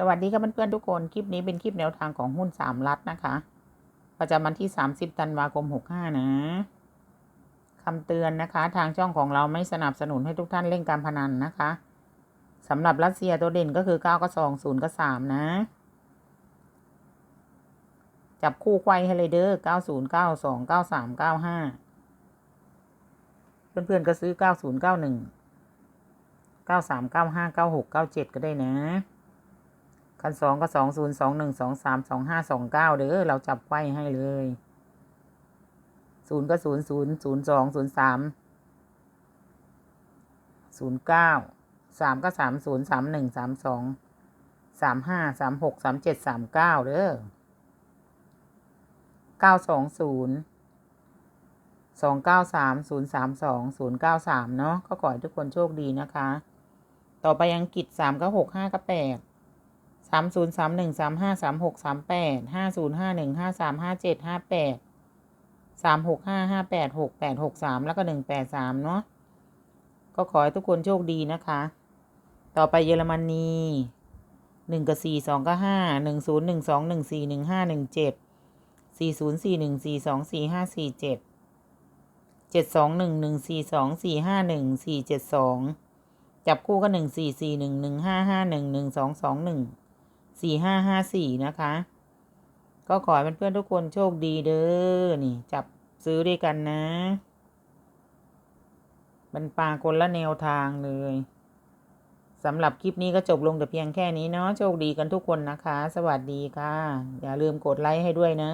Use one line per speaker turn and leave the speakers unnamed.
สวัสดีครับเพื่อนๆทุกคน คลิปนี้เป็นคลิปแนวทางของหุ้นสามรัฐนะคะ ประจำวันที่ 30ธันวาคม 65 นะคำเตือนนะคะ ทางช่องของเราไม่สนับสนุนให้ทุกท่านเล่นการพนันนะคะสำหรับรัสเซียตัวเด่นก็คือ 9กับ2 0กับ3นะ จับคู่ไขว้ให้เลยเด้อ90 92 93 95 เพื่อนๆก็ซื้อ 90 91 93 95 96 97 ก็ได้นะ คันสองก็สองศูนย์สองหนึ่งสองสามสองห้าสองเก้าเด้อเราจับไว้ให้เลยศูนย์ก็ศูนย์ศูนย์ศูนย์สองศูนย์สามศูนย์เก้าสามก็สามศูนย์สามหนึ่งสามสองสามห้าสามหกสามเจ็ดสามเก้าเด้อเก้าสองศูนย์สองเก้าสามศูนย์สามสองศูนย์เก้าสามเนาะก็ขอให้ทุกคนโชคดีนะคะ ต่อไปอังกฤษสามก็หกห้าก็แปด สามศูนย์สามหนึ่งสามห้าสามหกสามแปดห้าศูนย์ห้าหนึ่งห้าสามห้าเจ็ดห้าแปดสามหกห้าห้าแปดหกแปดหกสามแล้วก็หนึ่งแปดสามเนาะก็ขอให้ทุกคนโชคดีนะคะ ต่อไปเยอรมนีหนึ่งกับสี่สองก็ห้าหนึ่งศูนย์หนึ่งสองหนึ่งสี่หนึ่งห้าหนึ่งเจ็ดสี่ศูนย์สี่หนึ่งสี่สองสี่ห้าสี่เจ็ดเจ็ดสองหนึ่งหนึ่งสี่สองสี่ห้าหนึ่งสี่เจ็ดสองจับคู่ก็หนึ่งสี่สี่หนึ่งหนึ่งห้าห้าหนึ่งหนึ่งสองสองหนึ่ง สี่ห้าห้าสี่นะคะ ก็ขอให้เพื่อนๆทุกคนโชคดีเด้อ นี่ จับซื้อด้วยกันนะมันปลาคนละแนวทางเลยสำหรับคลิปนี้ก็จบลงแต่เพียงแค่นี้เนาะโชคดีกันทุกคนนะคะ สวัสดีค่ะ อย่าลืมกดไลค์ให้ด้วยนะ